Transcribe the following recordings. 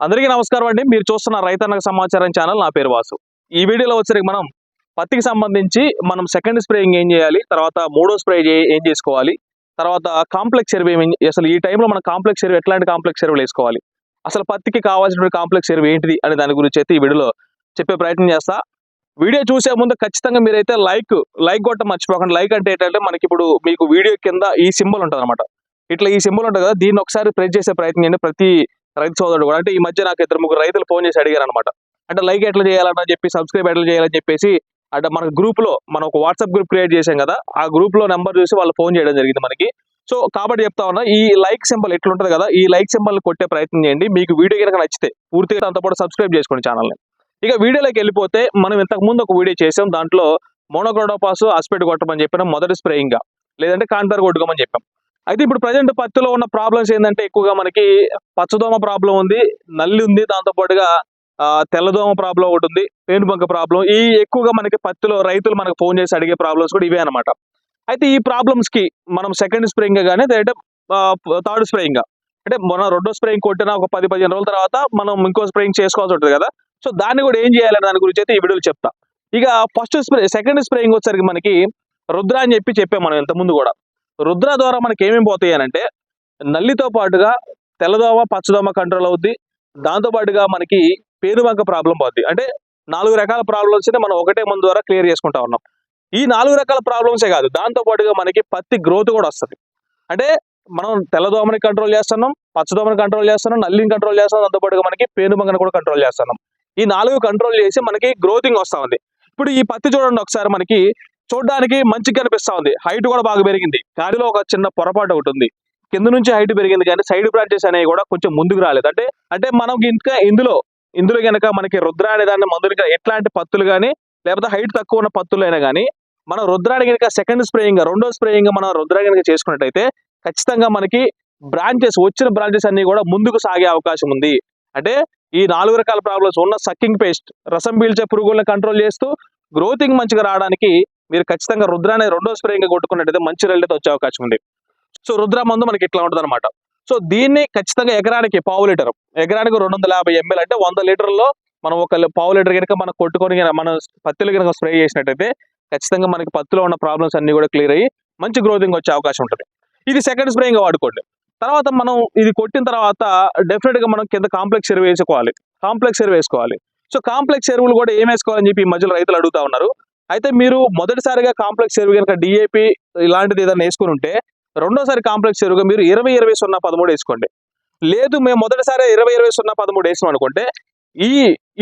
అందరికీ నమస్కారం అండి. మీరు చూస్తున్న రైతన్నకు సమాచారం ఛానల్ నా పేరు వాసు. ఈ వీడియోలో వచ్చరికి మనం పత్తికి సంబంధించి మనం సెకండ్ స్ప్రేయింగ్ ఏం చేయాలి తర్వాత మూడో స్ప్రే ఏం చేసుకోవాలి తర్వాత కాంప్లెక్స్ ఎరువు అసలు ఈ టైంలో మనం కాంప్లెక్స్ ఎరువు ఎట్లాంటి కాంప్లెక్స్ ఎరువులు వేసుకోవాలి అసలు పత్తికి కావాల్సిన కాంప్లెక్స్ ఎరువు ఏంటిది అనే దాని గురించి అయితే ఈ వీడియోలో చెప్పే ప్రయత్నం చేస్తా. వీడియో చూసే ముందు ఖచ్చితంగా మీరైతే లైక్ లైక్ కొట్టడం మర్చిపోకండి. లైక్ అంటే ఏంటంటే మనకి ఇప్పుడు మీకు వీడియో కింద ఈ సింబల్ ఉంటుంది అనమాట ఇట్లా ఈ సింబల్ ఉంటుంది కదా దీన్ని ఒకసారి ప్రెస్ చేసే ప్రయత్నం చేయండి. ప్రతి రైతు సోదరుడు కూడా. అంటే ఈ మధ్య నాకు ఇద్దరు ముగ్గురు రైతులు ఫోన్ చేసి అడిగారు అనమాట అంటే లైక్ ఎట్లా చేయాలని చెప్పి సబ్స్క్రైబ్ ఎట్లా చేయాలని చెప్పేసి అంటే మన గ్రూప్లో మనం ఒక వాట్సాప్ గ్రూప్ క్రియేట్ చేసాం కదా. ఆ గ్రూప్లో నెంబర్ చూసి వాళ్ళు ఫోన్ చేయడం జరిగింది మనకి. సో కాబట్టి చెప్తా ఉన్నా ఈ లైక్ సింబల్ ఎట్లుంటది కదా ఈ లైక్ సింబల్ కొట్టే ప్రయత్నం చేయండి. మీకు వీడియో కనుక నచ్చితే పూర్తిగా దాంతో పాటు సబ్స్క్రైబ్ చేసుకోండి ఛానల్ని. ఇక వీడియోలోకి వెళ్ళిపోతే మనం ఇంతకు ముందు ఒక వీడియో చేసాం. దాంట్లో మోనోక్రోడోపాస్ అస్పెట్ కొట్టమని చెప్పిన మొదటి స్ప్రేయింగ్గా లేదంటే కాంటార్ కొట్టుకోమని చెప్పాం. అయితే ఇప్పుడు ప్రజెంట్ పత్తిలో ఉన్న ప్రాబ్లమ్స్ ఏంటంటే ఎక్కువగా మనకి పచ్చదోమ ప్రాబ్లం ఉంది నల్లి ఉంది దాంతో పాటుగా ఆ, తెల్లదోమ ప్రాబ్లం ఒకటి ఉంది పేనుబంక ప్రాబ్లం ఈ ఎక్కువగా మనకి పత్తిలో రైతులు మనకు ఫోన్ చేసి అడిగే ప్రాబ్లమ్స్ కూడా ఇవే అన్నమాట. అయితే ఈ ప్రాబ్లమ్స్కి మనం సెకండ్ స్ప్రేయింగ్ కానీ అంటే థర్డ్ స్ప్రేయింగ్ అంటే మన రెండో స్ప్రేయింగ్ కొట్టిన ఒక పది పదిహేను రోజుల తర్వాత మనం ఇంకో స్ప్రేయింగ్ చేసుకోవాల్సి ఉంటుంది కదా. సో దాన్ని కూడా ఏం చేయాలని దాని గురించి అయితే ఈ వీడియోలు చెప్తా. ఇక ఫస్ట్ స్ప్రే సెకండ్ స్ప్రేయింగ్ వచ్చేసరికి మనకి రుద్ర అని చెప్పి చెప్పాం మనం ఇంత ముందు కూడా. రుద్ర ద్వారా మనకి ఏమేమి పోతాయి అంటే నల్లితో పాటుగా తెల్లదోమ పచ్చదోమ కంట్రోల్ అవుద్ది. దాంతో పాటుగా మనకి పేరువంక ప్రాబ్లం పోద్ది. అంటే నాలుగు రకాల ప్రాబ్లమ్స్ మనం ఒకటే మందు ద్వారా క్లియర్ చేసుకుంటా ఉన్నాం. ఈ నాలుగు రకాల ప్రాబ్లమ్సే కాదు దాంతో పాటుగా మనకి పత్తి గ్రోత్ కూడా వస్తుంది. అంటే మనం తెల్లదోమని కంట్రోల్ చేస్తున్నాం పచ్చదోమని కంట్రోల్ చేస్తున్నాం నల్లిని కంట్రోల్ చేస్తున్నాం దాంతోపాటుగా మనకి పేనుబంకని కూడా కంట్రోల్ చేస్తున్నాం. ఈ నాలుగు కంట్రోల్ చేసి మనకి గ్రోతింగ్ వస్తూ ఉంది. ఇప్పుడు ఈ పత్తి చూడండి ఒకసారి మనకి చూడడానికి మంచిగా కనిపిస్తా ఉంది. హైట్ కూడా బాగా పెరిగింది. దానిలో ఒక చిన్న పొరపాటు ఒకటి ఉంది. కింద నుంచి హైట్ పెరిగింది కానీ సైడ్ బ్రాంచెస్ అనేవి కూడా కొంచెం ముందుకు రాలేదు. అంటే అంటే మనం ఇంకా ఇందులో ఇందులో కనుక మనకి రుద్ర అనే దాన్ని మందులుగా ఎట్లాంటి పత్తులు కానీ లేకపోతే హైట్ తక్కువ ఉన్న పత్తులు అయినా కానీ మనం రుద్రాన్ని కనుక సెకండ్ స్ప్రేయింగ్ రెండో స్ప్రేయింగ్ మనం రుద్ర కనుక చేసుకున్నట్టయితే ఖచ్చితంగా మనకి బ్రాంచెస్ వచ్చిన బ్రాంచెస్ అన్ని కూడా ముందుకు సాగే అవకాశం ఉంది. అంటే ఈ నాలుగు రకాల ప్రాబ్లమ్స్ ఉన్న సక్కింగ్ పేస్ట్ రసం పీల్చే పురుగులను కంట్రోల్ చేస్తూ గ్రోతింగ్ మంచిగా రావడానికి మీరు ఖచ్చితంగా రుద్రాన్ని రెండో స్ప్రే ఇంకా కొట్టుకున్నట్టయితే మంచి రిజల్ట్ వచ్చే అవకాశం ఉంది. సో రుద్ర మందు మనకి ఇట్లా ఉంటుంది అనమాట సో దీన్ని ఖచ్చితంగా ఎకరానికి పావు లీటర్ ఎకరానికి రెండు వందల యాభై ఎంఎల్ అంటే వంద లీటర్లో మనం ఒక పావు లీటర్ కనుక మనం కొట్టుకొని మనం పత్తిలో కనుక స్ప్రే చేసినట్టయితే ఖచ్చితంగా మనకి పత్తిలో ఉన్న ప్రాబ్లమ్స్ అన్ని కూడా క్లియర్ అయ్యి మంచి గ్రోతింగ్ వచ్చే అవకాశం ఉంటుంది. ఇది సెకండ్ స్ప్రేయింగ్ వాడుకోండి. తర్వాత మనం ఇది కొట్టిన తర్వాత డెఫినెట్గా మనం కింద కాంప్లెక్స్ ఎరువు వేసుకోవాలి. కాంప్లెక్స్ ఎరువు వేసుకోవాలి. సో కాంప్లెక్స్ ఎరువులు కూడా ఏం వేసుకోవాలని చెప్పి ఈ మధ్యలో రైతులు అడుగుతా ఉన్నారు. అయితే మీరు మొదటిసారిగా కాంప్లెక్స్ ఎరువు కనుక డిఏపి ఇలాంటిది ఏదైనా వేసుకుని ఉంటే రెండోసారి కాంప్లెక్స్ ఎరువుగా మీరు ఇరవై ఇరవై సున్నా పదమూడు వేసుకోండి. లేదు మేము మొదటిసారి ఇరవై ఇరవై సున్నా పదమూడు వేసినాం అనుకుంటే ఈ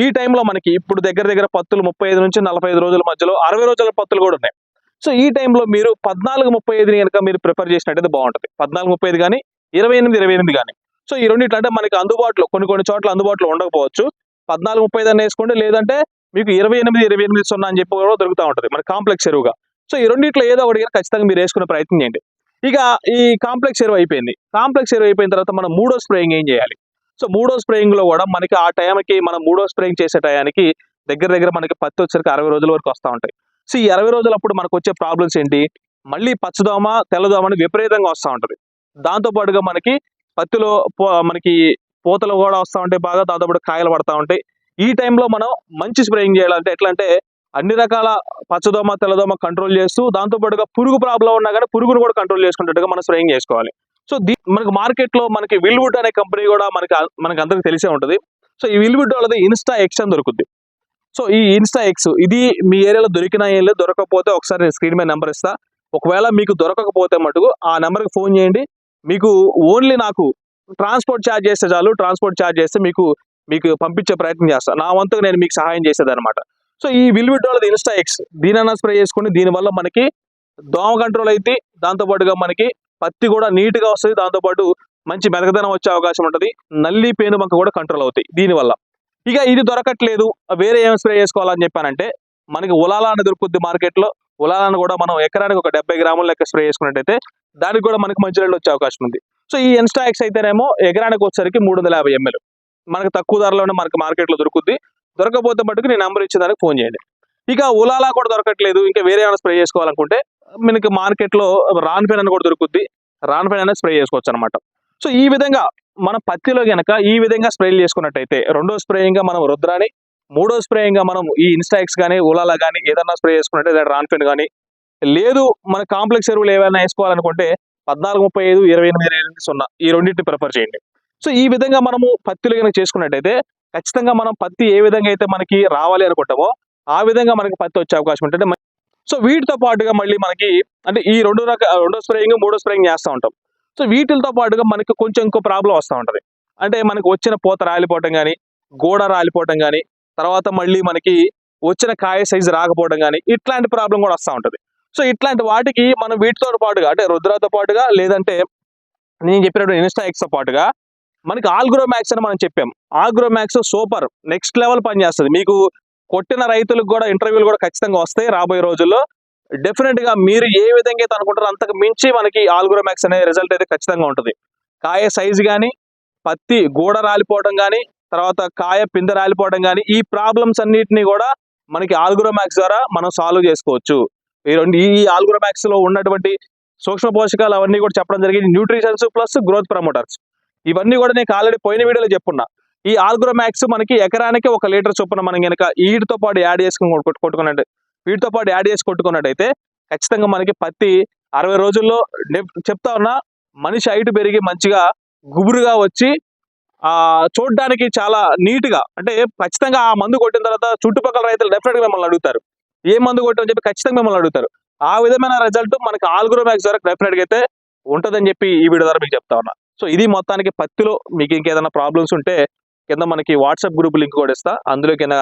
ఈ టైంలో మనకి ఇప్పుడు దగ్గర దగ్గర పత్తులు ముప్పై ఐదు నుంచి నలభై ఐదు రోజుల మధ్యలో అరవై రోజుల పత్తులు కూడా ఉన్నాయి. సో ఈ టైంలో మీరు పద్నాలుగు ముప్పై ఐదుని కనుక మీరు ప్రిపేర్ చేసినట్టయితే బాగుంటుంది. పద్నాలుగు ముప్పై ఐదు కానీ ఇరవై ఎనిమిది ఇరవై ఎనిమిది కానీ సో ఈ రెండిట్లు అంటే మనకి అందుబాటులో కొన్ని కొన్ని చోట్ల అందుబాటులో ఉండకపోవచ్చు. పద్నాలుగు ముప్పై ఐదు వేసుకోండి లేదంటే మీకు ఇరవై ఎనిమిది ఇరవై ఎనిమిది సున్నా అని చెప్పి కూడా దొరుకుతూ ఉంటుంది. మన కాంప్లెక్స్ ఎరువుగా సో ఈ రెండింటిలో ఏదో ఒకటి ఖచ్చితంగా మీరు వేసుకునే ప్రయత్నం చేయండి. ఇక ఈ కాంప్లెక్స్ ఎరువు అయిపోయింది. కాంప్లెక్స్ ఎరువు అయిపోయిన తర్వాత మనం మూడో స్ప్రేయింగ్ ఏం చేయాలి? సో మూడో స్ప్రేయింగ్లో కూడా మనకి ఆ టైంకి మనం మూడో స్ప్రేయింగ్ చేసే టయానికి దగ్గర దగ్గర మనకి పత్తి వచ్చరికి అరవై రోజుల వరకు వస్తూ ఉంటాయి. సో ఈ అరవై రోజులప్పుడు మనకు వచ్చే ప్రాబ్లమ్స్ ఏంటి? మళ్ళీ పచ్చదోమ తెల్లదోమ అని విపరీతంగా వస్తూ ఉంటుంది. దాంతో పాటుగా మనకి పత్తిలో పో- మనకి పూతలు కూడా వస్తూ ఉంటాయి బాగా. దాదాపు కాయలు పడతా ఉంటాయి. ఈ టైంలో మనం మంచి స్ప్రేయింగ్ చేయాలంటే ఎట్లా అంటే అన్ని రకాల పచ్చదోమ తెల్లదోమ కంట్రోల్ చేస్తూ దాంతోపాటుగా పురుగు ప్రాబ్లం ఉన్నా కానీ పురుగును కూడా కంట్రోల్ చేసుకున్నట్టుగా మనం స్ప్రేయింగ్ చేసుకోవాలి. సో దీ మనకి మార్కెట్లో మనకి విల్వుడ్ అనే కంపెనీ కూడా మనకి మనకి అందరికీ తెలిసే ఉంటుంది. సో ఈ విల్వుడ్ వాళ్ళది ఇన్స్టా ఎక్స్ అని దొరుకుద్ది. సో ఈ ఇన్స్టా ఎక్స్ ఇది మీ ఏరియాలో దొరికినా ఏం లేదు దొరకకపోతే ఒకసారి నేను స్క్రీన్ మీద నెంబర్ ఇస్తా. ఒకవేళ మీకు దొరకకపోతే మటుకు ఆ నెంబర్కి ఫోన్ చేయండి. మీకు ఓన్లీ నాకు ట్రాన్స్పోర్ట్ ఛార్జ్ చేస్తే చాలు ట్రాన్స్పోర్ట్ ఛార్జ్ చేస్తే మీకు మీకు పంపించే ప్రయత్నం చేస్తాను నా వంతుగా నేను మీకు సహాయం చేసేదనమాట సో ఈ విల్విడ్ వాళ్ళది ఇన్స్టా ఎక్స్ దీనైనా స్ప్రే చేసుకుని దీనివల్ల మనకి దోమ కంట్రోల్ అయితే దాంతో పాటుగా మనకి పత్తి కూడా నీట్గా వస్తుంది. దాంతో పాటు మంచి మెదకదనం వచ్చే అవకాశం ఉంటుంది. నల్లి పేను బంక కూడా కంట్రోల్ అవుతాయి దీనివల్ల ఇక ఇది దొరకట్లేదు. వేరే ఏం స్ప్రే చేసుకోవాలని చెప్పానంటే మనకి ఉలాలా అని దొరుకుద్ది మార్కెట్లో ఉలాలను కూడా మనం ఎకరానికి ఒక డెబ్బై గ్రాముల లెక్క స్ప్రే చేసుకున్నట్టయితే దానికి కూడా మనకి మంచి రేట్లు వచ్చే అవకాశం ఉంది. సో ఈ ఎక్స్ అయితేనేమో ఎకరానికి వచ్చేసరికి మూడు వందల యాభై ఎంఎల్. మనకి తక్కువ ధరలోనే మనకి మార్కెట్లో దొరుకుద్ది. దొరకపోతే మటుకు నేను నెంబర్ ఇచ్చిన దానికి ఫోన్ చేయండి. ఇక ఉలాలా కూడా దొరకట్లేదు. ఇంకా వేరే ఏమైనా స్ప్రే చేసుకోవాలనుకుంటే మనకి మార్కెట్లో రాన్ పెన్ అని కూడా దొరుకుద్ది. రాన్ పెన్ అనేది స్ప్రే చేసుకోవచ్చు అనమాట సో ఈ విధంగా మనం పత్తిలో గనక ఈ విధంగా స్ప్రేలు చేసుకున్నట్టయితే రెండో స్ప్రేయింగ్గా మనం రుద్రాని మూడో స్ప్రేయింగ్గా మనం ఈ ఇన్స్టాక్స్ కానీ ఉలాలా కానీ ఏదన్నా స్ప్రే చేసుకున్నట్టే రాన్ పెన్ కానీ లేదు మన కాంప్లెక్స్ ఎరువులు ఏవైనా వేసుకోవాలనుకుంటే పద్నాలుగు ముప్పై ఐదు ఇరవై ఎనిమిది ఇరవై ఎనిమిది సున్నా ఈ రెండింటిని ప్రిఫర్ చేయండి. సో ఈ విధంగా మనము పత్తిలో కనుక చేసుకున్నట్టయితే ఖచ్చితంగా మనం పత్తి ఏ విధంగా అయితే మనకి రావాలి అనుకుంటామో ఆ విధంగా మనకి పత్తి వచ్చే అవకాశం ఉంటుంది. సో వీటితో పాటుగా మళ్ళీ మనకి అంటే ఈ రెండు రక రెండో స్ప్రేయింగ్ మూడో స్ప్రేయింగ్ చేస్తూ ఉంటాం. సో వీటితో పాటుగా మనకి కొంచెం ఇంకో ప్రాబ్లం వస్తూ ఉంటుంది. అంటే మనకి వచ్చిన పూత రాలిపోవటం కానీ గోడ రాలిపోవటం కానీ తర్వాత మళ్ళీ మనకి వచ్చిన కాయ సైజు రాకపోవడం కానీ ఇట్లాంటి ప్రాబ్లం కూడా వస్తూ ఉంటుంది. సో ఇట్లాంటి వాటికి మనం వీటితో పాటుగా అంటే రుద్రాతో పాటుగా లేదంటే నేను చెప్పినట్టు ఇన్స్టా ఎక్స్తో పాటుగా మనకి ఆల్గ్రోమాక్స్ అని మనం చెప్పాం. ఆల్గ్రోమాక్స్ సూపర్. నెక్స్ట్ లెవెల్ పనిచేస్తుంది మీకు కొట్టిన రైతులకు కూడా ఇంటర్వ్యూలు కూడా ఖచ్చితంగా వస్తాయి రాబోయే రోజుల్లో. డెఫినెట్గా మీరు ఏ విధంగా అయితే అనుకుంటారో అంతకు మించి మనకి ఆల్గ్రోమాక్స్ అనే రిజల్ట్ అయితే ఖచ్చితంగా ఉంటుంది. కాయ సైజు కానీ పత్తి గోడ రాలిపోవడం కానీ తర్వాత కాయ పిందె రాలిపోవడం కానీ ఈ ప్రాబ్లమ్స్ అన్నిటిని కూడా మనకి ఆల్గ్రోమాక్స్ ద్వారా మనం సాల్వ్ చేసుకోవచ్చు. ఈ రెండు ఈ ఆల్గ్రోమాక్స్లో ఉన్నటువంటి సూక్ష్మ పోషకాలు అవన్నీ కూడా చెప్పడం జరిగింది. న్యూట్రిషన్స్ ప్లస్ గ్రోత్ ప్రమోటర్స్ ఇవన్నీ కూడా నేను ఆల్రెడీ పోయిన వీడియోలో చెప్పున్నా. ఈ ఆల్గ్రోమాక్స్ మనకి ఎకరానికి ఒక లీటర్ చొప్పున మనం కనుక వీటితో పాటు యాడ్ చేసుకుని కొట్టుకున్నట్టు వీటితో పాటు యాడ్ చేసి కొట్టుకున్నట్టయితే ఖచ్చితంగా మనకి పత్తి అరవై రోజుల్లో చెప్తా ఉన్నా మనిషి హైట్ పెరిగి మంచిగా గుబురుగా వచ్చి ఆ చూడడానికి చాలా నీట్గా అంటే ఖచ్చితంగా ఆ మందు కొట్టిన తర్వాత చుట్టుపక్కల రైతులు డెఫినెట్గా మిమ్మల్ని అడుగుతారు. ఏ మందు కొట్టని చెప్పి ఖచ్చితంగా మిమ్మల్ని అడుగుతారు. ఆ విధమైన రిజల్ట్ మనకి ఆల్గ్రోమాక్స్ ద్వారా డెఫినెట్ అయితే ఉంటదని చెప్పి ఈ వీడియో ద్వారా మీకు చెప్తా ఉన్నా. సో ఇది మొత్తానికి పత్తిలో మీకు ఇంకేదైనా ప్రాబ్లమ్స్ ఉంటే కింద మనకి వాట్సాప్ గ్రూప్ లింక్ కూడా ఇస్తా. అందులో కింద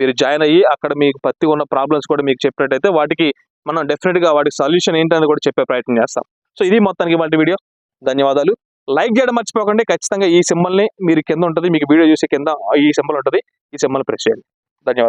మీరు జాయిన్ అయ్యి అక్కడ మీకు పత్తి ఉన్న ప్రాబ్లమ్స్ కూడా మీకు చెప్పినట్టయితే వాటికి మనం డెఫినెట్గా వాటికి సొల్యూషన్ ఏంటని కూడా చెప్పే ప్రయత్నం చేస్తాం. సో ఇది మొత్తానికి వాటి వీడియో ధన్యవాదాలు. లైక్ చేయడం మర్చిపోకండి. ఖచ్చితంగా ఈ సింబల్ని మీరు కింద ఉంటుంది. మీకు వీడియో చూసే కింద ఈ సింబల్ ఉంటుంది. ఈ సింబల్ ప్రెస్ చేయండి. ధన్యవాదాలు.